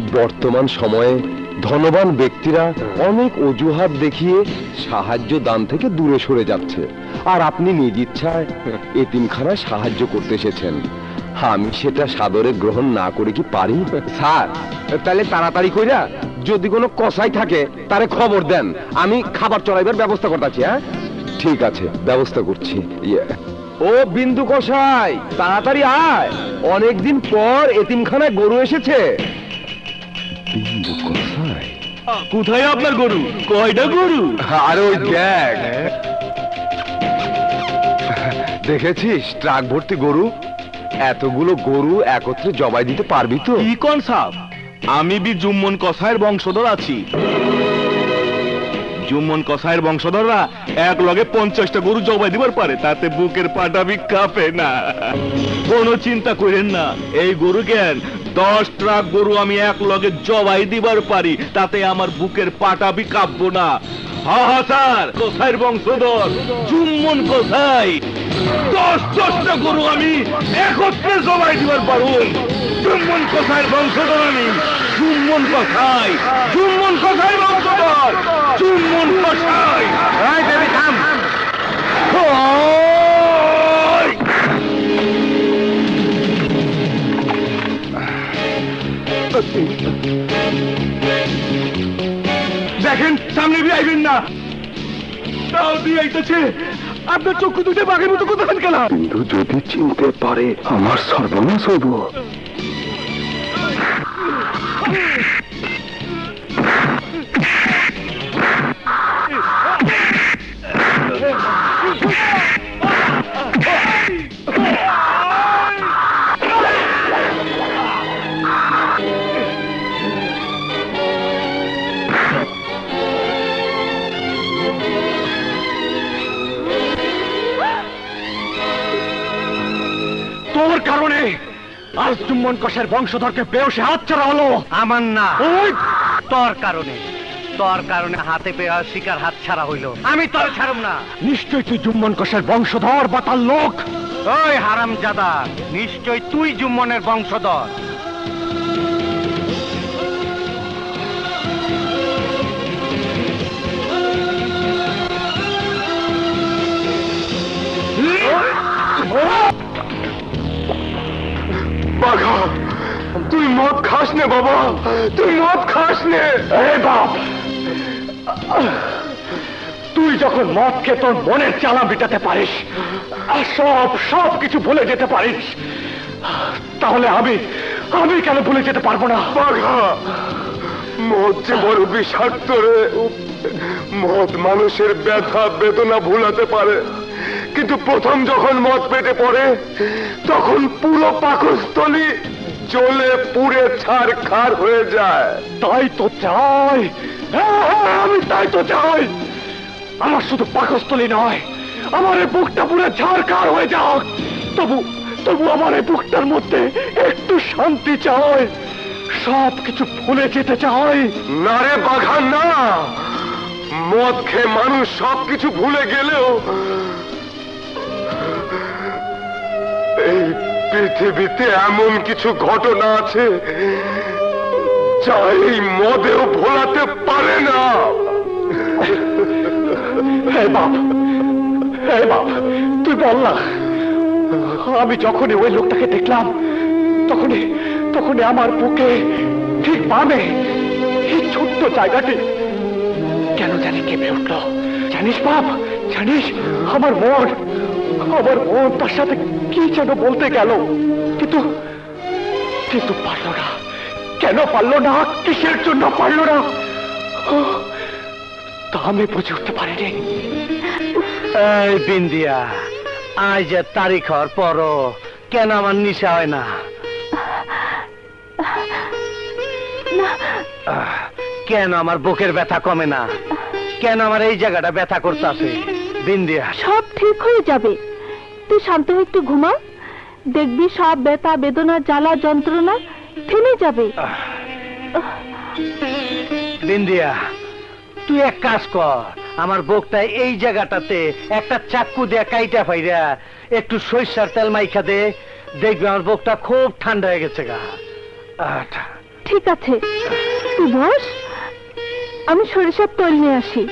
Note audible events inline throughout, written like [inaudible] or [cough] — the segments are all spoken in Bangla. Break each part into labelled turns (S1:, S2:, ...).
S1: বর্তমান সময়ে ধনবান ব্যক্তিরা অনেক অজুহাত দেখিয়ে সাহায্য দান থেকে দূরে সরে যাচ্ছে। আর আপনি নিজ ইচ্ছায় এতিমখানায় সাহায্য করতে এসেছেন। আমি সেটা সাদরে গ্রহণ না করে কি পারি? স্যার, তাহলে তাড়াতাড়ি কইরা যদি কোনো কসাই থাকে, তারে খবর দেন। আমি খাবার চড়াইবার ব্যবস্থা করতেছি হ্যাঁ? ঠিক আছে, ব্যবস্থা করছি। ইয়ে। ও বিন্দু কসাই, তাড়াতাড়ি আয়। অনেকদিন পর এতিমখানায় গরু এসেছে। বিন্দু কসাই
S2: কোথায় আপনার গরু? কয়টা গরু?
S1: আরে ওই দেখ। দেখেছিস ট্রাক ভর্তি গরু? এতগুলো গরু একত্রে জবাই দিতে পারবি তো?
S2: কি কোন সাপ? আমি বি জুম্মন কসাইয়ের বংশধর আছি। জুম্মন কসাইয়ের বংশধররা এক লগে পঞ্চাশটা গরু জবাই দিবার পারে তাতে বুকের পাটাবি কাঁপে না। কোনো চিন্তা করেন না এই গরু জ্ঞান দশ ট্রাক গরু আমি এক লগে জবাই দিবার পারি তাতে আমার বুকের পাটাবি কাঁপবো না। হা হা স্যার কোসাইয়ের বংশধর? জুম্মন কোসাই দশ দশটা গরু আমি একত্রে জবাই দিবার পারুন জুম্মন কোসাইয়ের বংশধর আমি? জুম্মন কোসাই জুম্মন কোসাই বংশধর? জুম্মন কোসাই
S1: এই দেবী থাম।
S2: সামনে দিয়ে আইবেন না। তাও দিয়ে আইতেছে। আপনার চক্ষু দুটো বাঘের মতো কোথায় কেন
S1: কিন্তু যদি চিনতে পারে, আমার সর্বনাশ হইব।
S2: আজ চুম্বন কষের বংশধরকে বেউসে হাত ছাড়া হলো।
S3: আমার না। তোর কারণে। তোর কারণে হাতে পেয়ে শিকার হাত ছাড়া হইল। আমি তোর ছাড়ব না।
S2: নিশ্চয় তুই জুম্মন কষের বংশধর বা তার লোক।
S3: ওই হারাম জাদা নিশ্চয় তুই জুম্মনের বংশধর।
S1: নে বাবা তুই মদ খাস নে।
S2: বাপ। তুই যখন মদ খেয়ে তোর মনের চালা মিটাতে পারিস আর সব সব কিছু ভুলে যেতে পারিস তাহলে আমি আমি কেন ভুলে যেতে পারব না?
S1: মদ যে বড় বিষাক্ত রে। মদ মানুষের ব্যথা বেদনা ভুলাতে পারে। কিন্তু প্রথম যখন মদ পেটে পড়ে তখন পুরো পাকস্থলী জ্বলে পুড়ে ছাড় খার হয়ে যায়।
S2: তাই তো চাই। হ্যাঁ, আমি তাই তো চাই। আমার শুধু পাকস্থলী নয় আমার এই বুকটা পুরো ঝাড়খাড় হয়ে যাক। তবু তবু আমার এই বুকটার মধ্যে একটু শান্তি চাই। সব কিছু ভুলে যেতে চাই।
S1: না রে বাঘা না মদ খেয়ে মানুষ সবকিছু ভুলে গেলেও পৃথিবীতে এমন কিছু ঘটনা আছে যা মদেও ভোলাতে পারে না।
S2: তুই বল না। আমি যখনই ওই লোকটাকে দেখলাম, তখনই তখনই আমার বুকে ঠিক বামে এই ছোট্ট জায়গাটি কেন জানি কেঁপে উঠল। জানিস বাপ, জানিস, আমার মন আমার মন তার সাথে কি যেন বলতে গেল। কিন্তু কিন্তু পারল না। কেন পারল না? কিসের জন্য পারল না? তা আমি বুঝে উঠতে পারিনি।
S3: এই বিন্দিয়া আজ যে তারিখ হওয়ার পরও কেন আমার নিশা হয় না? আহ, কেন আমার বুকের ব্যথা কমে না? কেন আমার এই জায়গাটা ব্যথা করতেছে বিন্দিয়া।
S4: সব ঠিক হয়ে যাবে। তুই শান্ত হয়ে একটু ঘুমা দেখবি সব ব্যথা বেদনা জ্বালা যন্ত্রণা থেমে যাবে।
S3: বিন্দিয়া তুই এক কাজ কর। আমার বুকটা এই জায়গাটাতে একটা চাক্কু দিয়ে কাইটা ফাইরা একটু সরিষার তেল মাইখা দে। দেখবি আমার বুকটা খুব ঠান্ডা হয়ে গেছে গা।
S5: ঠিক আছে। তুই বস আমি সরিষার তৈল নিয়ে আসি।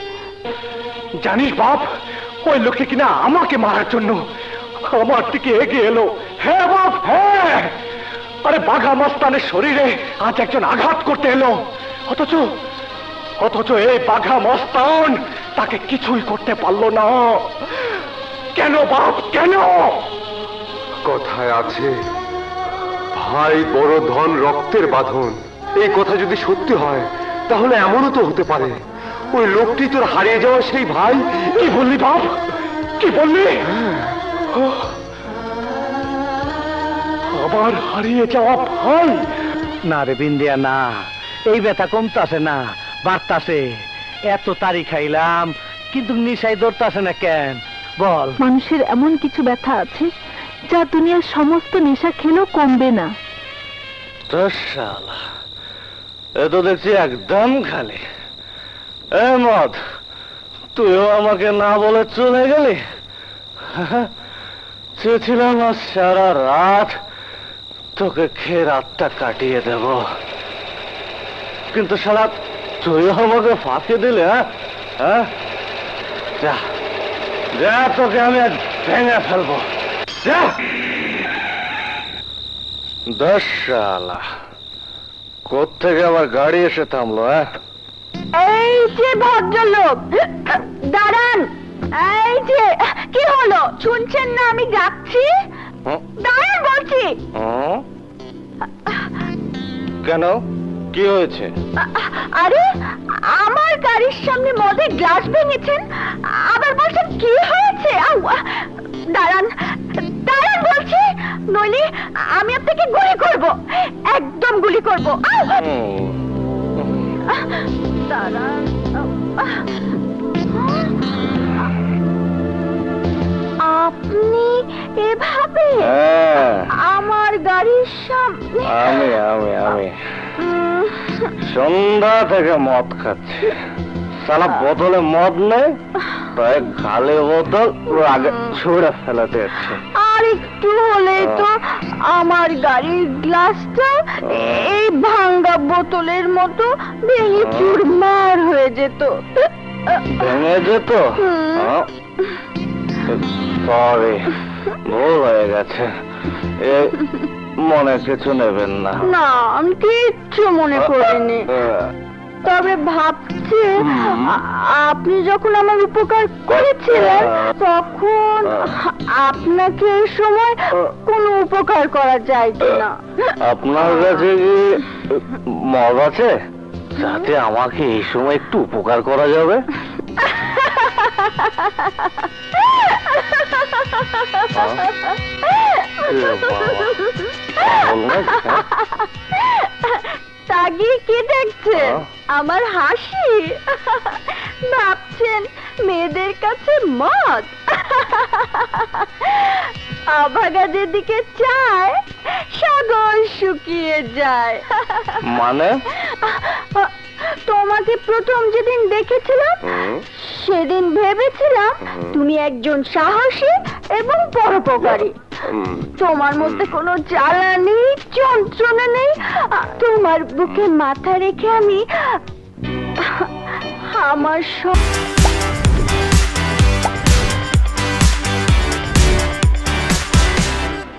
S6: জানিস বাপ ওই লোকটি কিনা আমাকে মারার জন্য? আমার দিকে এগিয়ে এলো। হ্যাঁ বাপ হ্যাঁ আরে বাঘা মস্তানের শরীরে আজ একজন আঘাত করতে এলো। অথচ অথচ এই বাঘা মস্তান তাকে কিছুই করতে পারল না। কেন বাপ কেন?
S1: কথায় আছে ভাই বড় ধন রক্তের বাঁধন। এই কথা যদি সত্যি হয় তাহলে এমনও তো হতে পারে। ওই লোকটি তোর হারিয়ে যাওয়া সেই ভাই?
S6: কি বললি বাপ? কি বললি? আবার হারিয়ে যাওয়া ভাই। না রে বিন্দিয়া না। এই ব্যথা কমতাছে না বাড়তাছে। এত তারি খাইলাম কিন্তু নিশাই ধরতাছে না কেন? বল।
S5: মানুষের এমন কিছু ব্যথা আছে যা দুনিয়ার সমস্ত নেশা খেলেও কমবে না।
S6: শালা এ তো দেখছি একদম খালি। এ মদ তুইও আমাকে না বলে চলে গেলি? চেয়েছিলাম আজ সারা রাত তোকে খেয়ে রাতটা কাটিয়ে দেব। কিন্তু সারা তুই আমাকে ফাঁকি দিলে হ্যাঁ? হ্যাঁ? যা যা, তোকে আমি আজ ভেঙে ফেলব। যা! দশ শালা, কোত্থেকে আবার গাড়ি এসে থামলো হ্যাঁ?
S5: এই যে ভদ্রলোক, দাঁড়ান। এই যে কি হলো? শুনছেন না আমি যাচ্ছি? দাঁড়ান বলছি।
S6: কেন? কি হয়েছে?
S5: আরে আমার গাড়ির সামনে মদে গ্লাস ভেঙেছেন। আবার বলছেন কি হয়েছে? আউ, দাঁড়ান দাঁড়ান বলছি। নইলে আমি আপনাকে গুলি করব। একদম গুলি করব। দাঁড়ান আপনি এভাবে
S6: হ্যাঁ,
S5: আমার গাড়ির সামনে
S6: আমি আমি আমি।
S5: উম,
S6: সন্ধ্যা থেকে মদ খাচ্ছি। সালা বোতলে মদ নেই তাই খালি বোতল আগে ছুঁড়ে ফেলাতে যাচ্ছে
S5: আর একটু হলেই তো আমার গাড়ির গ্লাসটা এই ভাঙ্গা বোতলের মতো ভেঙে চুরমার হয়ে যেত।
S6: ভেঙে যেত?
S5: হুম।
S6: সরি ভুল হয়ে গেছে। এ মনে কিছু নেবেন না।
S5: না আমি কিচ্ছু মনে করিনি। তবে ভাবছি আপনি যখন আমার উপকার করেছিলেন তখন আপনাকে এই সময় কোনো উপকার করা যায় কিনা।
S6: আপনার কাছে কি মদ আছে? যাতে আমাকে এই সময় একটু উপকার করা যাবে? [laughs]
S5: তাগিয়ে কি দেখছেন? আমার হাসি? ভাবছেন মেয়েদের কাছে মদ? আভাগা যেদিকে চায় সাগর শুকিয়ে যায়।
S6: মানে?
S5: তোমাকে প্রথম যেদিন দেখেছিলাম সেদিন ভেবেছিলাম তুমি একজন সাহসী এবং পরোপকারী। তোমার মধ্যে কোনো জ্বালা নেই যন্ত্রণা নেই তোমার বুকে মাথা রেখে আমি আমার সব